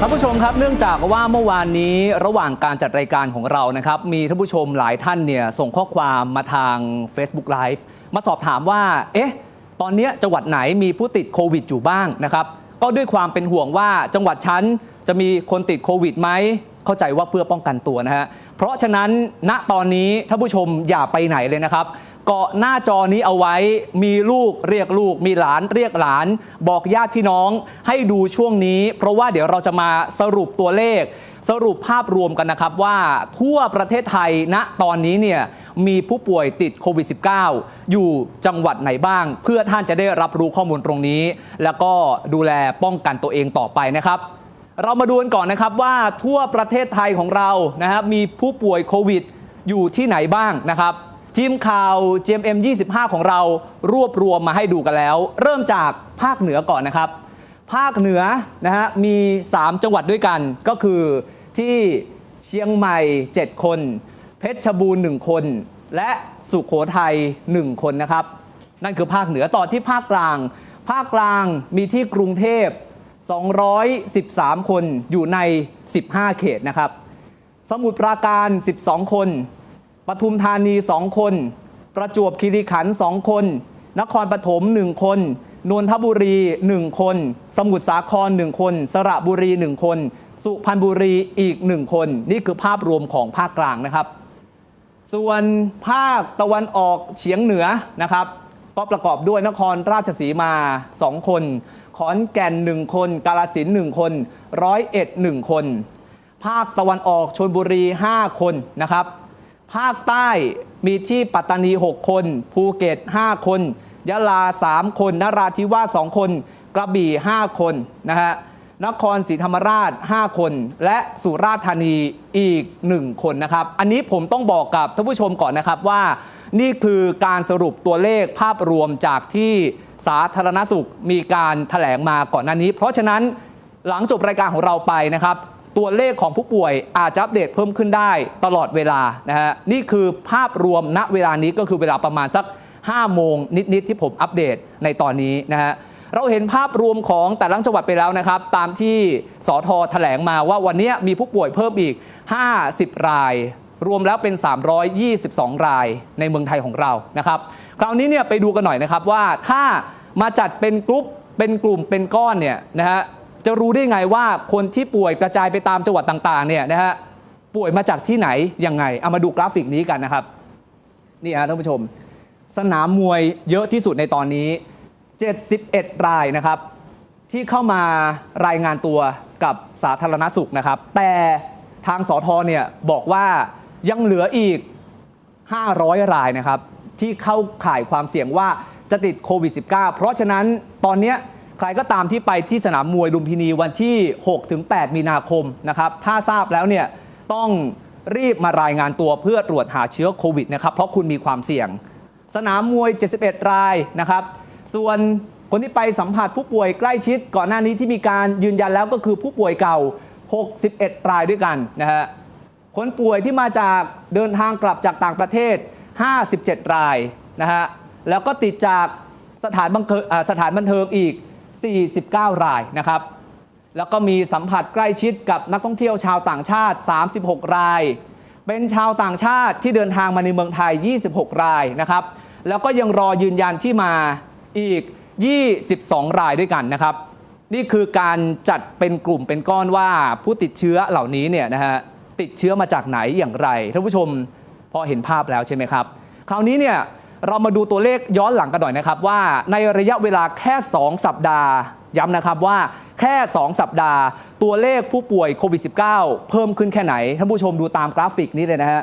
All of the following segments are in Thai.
ท่านผู้ชมครับเนื่องจากว่าเมื่อวานนี้ระหว่างการจัดรายการของเรานะครับ มีท่านผู้ชมหลายท่านเนี่ยส่งข้อความมาทาง Facebook Live มาสอบถามว่า เอ๊ะ ตอนนี้จังหวัดไหนมีผู้ติดโควิดอยู่บ้างนะครับ ก็ด้วยความเป็นห่วงว่าจังหวัดชั้นจะมีคนติดโควิดไหมเข้าใจว่าเพื่อป้องกันตัวนะฮะเพราะฉะนั้นณตอนนี้ท่านผู้ชมอย่าไปไหนเลยนะครับ เกาะหน้าจอนี้เอาไว้ มีลูกเรียกลูก มีหลานเรียกหลาน บอกญาติพี่น้องให้ดูช่วงนี้ เพราะว่าเดี๋ยวเราจะมาสรุปตัวเลข สรุปภาพรวมกันนะครับว่าทั่วประเทศไทยณตอนนี้เนี่ยมีผู้ป่วยติดโควิด -19 อยู่จังหวัดไหนบ้าง เพื่อท่านจะได้รับรู้ข้อมูลตรงนี้ แล้วก็ดูแลป้องกันตัวเองต่อไปนะครับเรามาดูกันก่อนนะครับว่าทั่วประเทศไทยของเรานะครับมีผู้ป่วยโควิดอยู่ที่ไหนบ้างนะครับ ทีมข่าว GMM 25 ของเรารวบรวมมาให้ดูกันแล้ว เริ่มจากภาคเหนือก่อนนะครับ ภาคเหนือนะฮะมี 3 จังหวัดด้วยกัน ก็คือที่เชียงใหม่ 7 คน เพชรบูรณ์ 1 คน และสุขโขทัย 1 คนนะครับ นั่นคือภาคเหนือต่อที่ภาคกลาง ภาคกลางมีที่กรุงเทพ 213 คนอยู่ใน 15 เขตนะครับ สมุทรปราการ 12 คน ปทุมธานี 2 คน ประจวบคีรีขันธ์2คน นครปฐม 1 คน นนทบุรี 1 คน สมุทรสาคร 1 คน สระบุรี 1 คน สุพรรณบุรีอีก 1 คน นี่คือภาพรวมของภาคกลางนะครับ ส่วนภาคตะวันออกเฉียงเหนือนะครับก็ประกอบด้วยนครราชสีมา 2 คน ขอนแก่น 1 คน กาลสินธุ์1คน ร้อยเอ็ด 1 คน ภาคตะวันออกชนบุรี 5 คนนะครับ ภาคใต้มีที่ปัตตานี 6 คน ภูเก็ต 5 คน ยะลา 3 คนนราธิวาส 2 คน กระบี่ 5 คนนะฮะนครศรีธรรมราช 5 คน และสุราษฎร์ธานีอีก 1 คนนะครับ อันนี้ผมต้องบอกกับท่านผู้ชมก่อนนะครับว่า นี่คือการสรุปตัวเลขภาพรวมจากที่สาธารณสุขมีการแถลงมาก่อนหน้านี้ เพราะฉะนั้นหลังจบรายการของเราไปนะครับ ตัวเลขของผู้ป่วยอาจจะอัปเดตเพิ่มขึ้นได้ตลอดเวลานะฮะนี่คือภาพรวมณเวลานี้ก็คือเวลาประมาณสัก 5 โมงนิดๆที่ผมอัปเดตในตอนนี้นะฮะเราเห็นภาพรวมของแต่ละจังหวัดไปแล้วนะครับ ตามที่สอทอแถลงมาว่าวันนี้มีผู้ป่วยเพิ่มอีก 50 ราย รวมแล้วเป็น 322 รายในเมืองไทยของเรานะครับ คราวนี้เนี่ยไปดูกันหน่อยนะครับว่าถ้ามาจัดเป็นกลุ่มเป็นกลุ่มเป็นก้อนเนี่ยนะฮะ จะรู้ได้ไงว่าคนที่ป่วยกระจายไปตามจังหวัดต่างๆเนี่ยนะฮะป่วยมาจากที่ไหนยังไงเอามาดูกราฟิกนี้กันนะครับนี่ฮะท่านผู้ชม สนามมวยเยอะที่สุดในตอนนี้ 71 รายนะครับ ที่เข้ามารายงานตัวกับสาธารณสุขนะครับ แต่ทางสอทอเนี่ยบอกว่ายังเหลืออีก 500 รายนะครับ ที่เข้าข่ายความเสี่ยงว่าจะติดโควิด -19 เพราะฉะนั้นตอนเนี้ย ใครก็ตามที่ไปที่สนามมวยลุมพินีวันที่ 6-8 มีนาคมนะครับ ถ้าทราบแล้วเนี่ยต้องรีบมารายงานตัวเพื่อตรวจหาเชื้อโควิดนะครับ เพราะคุณมีความเสี่ยง สนามมวย 71 รายนะครับ ส่วนคนที่ไปสัมผัสผู้ป่วยใกล้ชิดก่อนหน้านี้ที่มีการยืนยันแล้วก็คือผู้ป่วยเก่า 61 รายด้วยกันนะฮะ คนป่วยที่มาจากเดินทางกลับจากต่างประเทศ 57 รายนะฮะ แล้วก็ติดจากสถานบังเทิงอ่าสถานบันเทิงอีก 49 รายนะครับ แล้วก็มีสัมผัสใกล้ชิดกับนักท่องเที่ยวชาวต่างชาติ 36 ราย เป็นชาวต่างชาติที่เดินทางมาในเมืองไทย 26 รายนะครับ แล้วก็ยังรอยืนยันที่มาอีก 22 รายด้วยกันนะครับ นี่คือการจัดเป็นกลุ่มเป็นก้อนว่าผู้ติดเชื้อเหล่านี้เนี่ยนะฮะติดเชื้อมาจากไหนอย่างไรท่านผู้ชมพอเห็นภาพแล้วใช่ไหมครับ คราวนี้เนี่ย เรามาดูตัวเลขย้อนหลังกันหน่อยนะครับว่าในระยะเวลาแค่ 2 สัปดาห์ ย้ำนะครับว่าแค่ 2 สัปดาห์ ตัวเลขผู้ป่วยโควิด -19 เพิ่มขึ้นแค่ไหน ท่านผู้ชมดูตามกราฟิกนี้เลยนะฮะ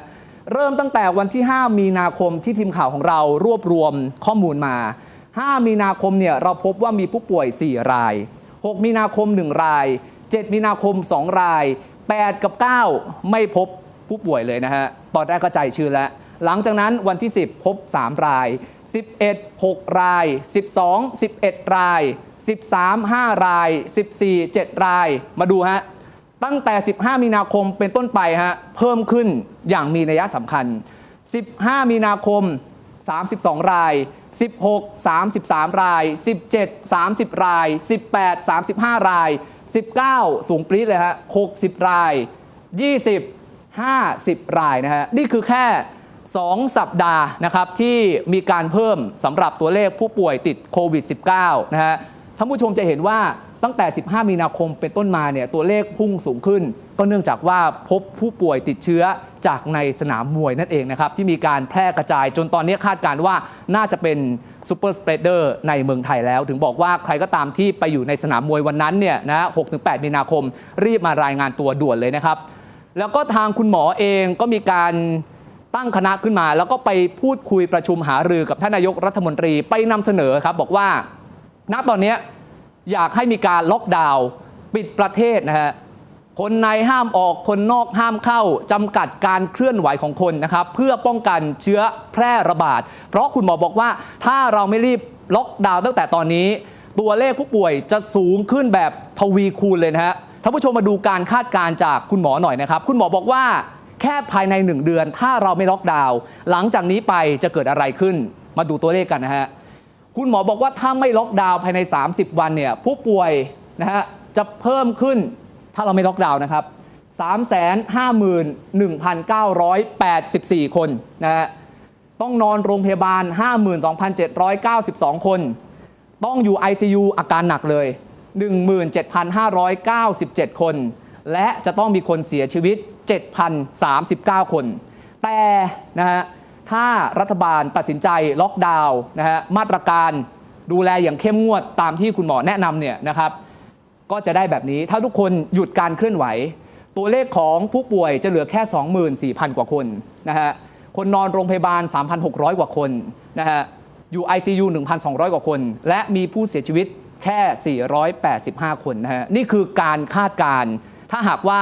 เริ่มตั้งแต่วันที่ 5 มีนาคมที่ทีมข่าวของเรารวบรวมข้อมูลมา 5 มีนาคมเนี่ยเราพบว่ามีผู้ป่วย 4 ราย 6 มีนาคม 1 ราย 7 มีนาคม 2 ราย 8 กับ 9 ไม่พบผู้ป่วยเลยนะฮะ ตอนแรกก็ใจชื้นแล้ว หลังจากนั้นวันที่ 10 พบ 3 ราย 11 6 ราย 12 11 ราย 13 5 ราย 14 7 ราย มาดูฮะ ตั้งแต่ 15 มีนาคมเป็นต้นไปฮะ เพิ่มขึ้นอย่างมีนัยสำคัญ 15 มีนาคม 32 ราย 16 33 ราย 17 30 ราย 18 35 ราย 19 สูงปรี๊ดเลยฮะ 60 ราย 20 50 รายนะฮะ นี่คือแค่ 2 สัปดาห์นะครับที่มีการเพิ่มสำหรับตัวเลขผู้ป่วยติดโควิด -19 นะฮะท่านผู้ชมจะเห็นว่าตั้งแต่ 15 มีนาคมเป็นต้นมาเนี่ยตัวเลขพุ่งสูงขึ้น ก็เนื่องจากว่าพบผู้ป่วยติดเชื้อจากในสนามมวยนั่นเองนะครับ ที่มีการแพร่กระจายจนตอนนี้คาดการณ์ว่าน่าจะเป็นซูเปอร์สเปรดเดอร์ในเมืองไทยแล้ว ถึงบอกว่าใครก็ตามที่ไปอยู่ในสนามมวยวันนั้นเนี่ยนะ 6-8 มีนาคมรีบมารายงานตัวด่วนเลยนะครับ แล้วก็ทางคุณหมอเองก็มีการ ตั้งคณะขึ้นมา แล้วก็ไปพูดคุยประชุมหารือกับท่านนายกรัฐมนตรีไปนำเสนอครับบอกว่า ณตอนนี้อยากให้มีการล็อกดาวน์ปิดประเทศนะฮะคนในห้ามออกคนนอกห้ามเข้าจำกัดการเคลื่อนไหวของคนนะครับเพื่อป้องกันเชื้อแพร่ระบาด เพราะคุณหมอบอกว่าถ้าเราไม่รีบล็อกดาวน์ตั้งแต่ตอนนี้ ตัวเลขผู้ป่วยจะสูงขึ้นแบบทวีคูณเลยนะฮะท่านผู้ชมมาดูการคาดการณ์จากคุณหมอหน่อยนะครับ คุณหมอบอกว่า แค่ภายใน 1 เดือน ถ้าเราไม่ล็อกดาวน์หลังจากนี้ไปจะเกิดอะไรขึ้น มาดูตัวเลขกันนะฮะคุณหมอบอกว่าถ้าไม่ล็อกดาวน์ภายใน 30 วันเนี่ยผู้ป่วยนะฮะจะเพิ่มขึ้นถ้าเราไม่ล็อกดาวน์นะครับ351,984 คนนะฮะต้องนอนโรงพยาบาล 52,792 คน ต้องอยู่ ICU อาการหนักเลย 17,597 คน และจะต้องมีคนเสียชีวิต 7,039 คน แต่นะฮะถ้ารัฐบาลตัดสินใจล็อกดาวน์นะฮะมาตรการดูแลอย่างเข้มงวดตามที่คุณหมอแนะนำเนี่ยนะครับ ก็จะได้แบบนี้ถ้าทุกคนหยุดการเคลื่อนไหว ตัวเลขของผู้ป่วยจะเหลือแค่ 24,000 กว่าคนนะฮะคนนอนโรงพยาบาล 3,600 กว่าคนนะฮะอยู่ ICU 1,200 กว่าคน และมีผู้เสียชีวิตแค่ 485 คนนะฮะนี่คือการคาดการณ์ถ้าหากว่า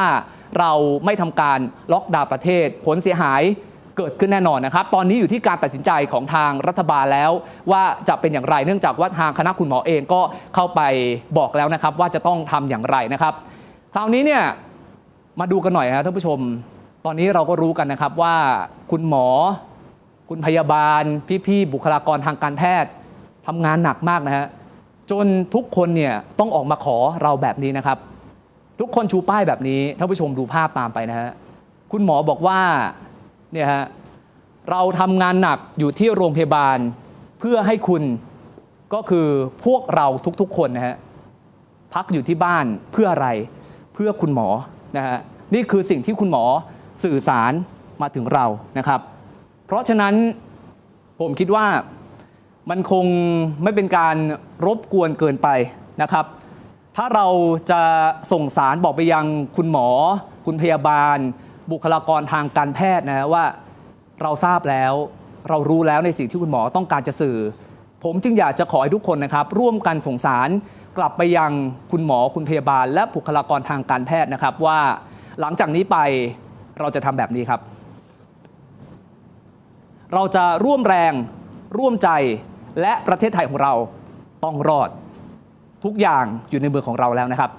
เราไม่ทำการล็อกดาวน์ประเทศ ผลเสียหายเกิดขึ้นแน่นอนนะครับ ตอนนี้อยู่ที่การตัดสินใจของทางรัฐบาลแล้ว ว่าจะเป็นอย่างไรเนื่องจากว่าทางคณะคุณหมอเองก็เข้าไปบอกแล้วนะครับ ว่าจะต้องทำอย่างไรนะครับคราวนี้เนี่ยมาดูกันหน่อยนะท่านผู้ชม ตอนนี้เราก็รู้กันนะครับว่าคุณหมอ คุณพยาบาล พี่ๆบุคลากรทางการแพทย์ทำงานหนักมากนะฮะจนทุกคนเนี่ยต้องออกมาขอเราแบบนี้นะครับ ทุกคนชูป้ายแบบนี้ท่านผู้ชมดูภาพตามไปนะฮะคุณหมอบอกว่าเนี่ยฮะเราทำงานหนักอยู่ที่โรงพยาบาลเพื่อให้คุณก็คือพวกเราทุกๆคนนะฮะพักอยู่ที่บ้านเพื่ออะไรเพื่อคุณหมอนะฮะนี่คือสิ่งที่คุณหมอสื่อสารมาถึงเรานะครับ เพราะฉะนั้นผมคิดว่ามันคงไม่เป็นการรบกวนเกินไปนะครับ ถ้าเราจะส่งสารบอกไปยังคุณหมอ คุณพยาบาล บุคลากรทางการแพทย์นะว่าเราทราบแล้ว เรารู้แล้วในสิ่งที่คุณหมอต้องการจะสื่อ ผมจึงอยากจะขอให้ทุกคนนะครับ ร่วมกันส่งสารกลับไปยังคุณหมอคุณพยาบาล และบุคลากรทางการแพทย์นะครับ ว่าหลังจากนี้ไปเราจะทำแบบนี้ครับ เราจะร่วมแรงร่วมใจและประเทศไทยของเราต้องรอด ทุกอย่างอยู่ในมือของเราแล้วนะครับ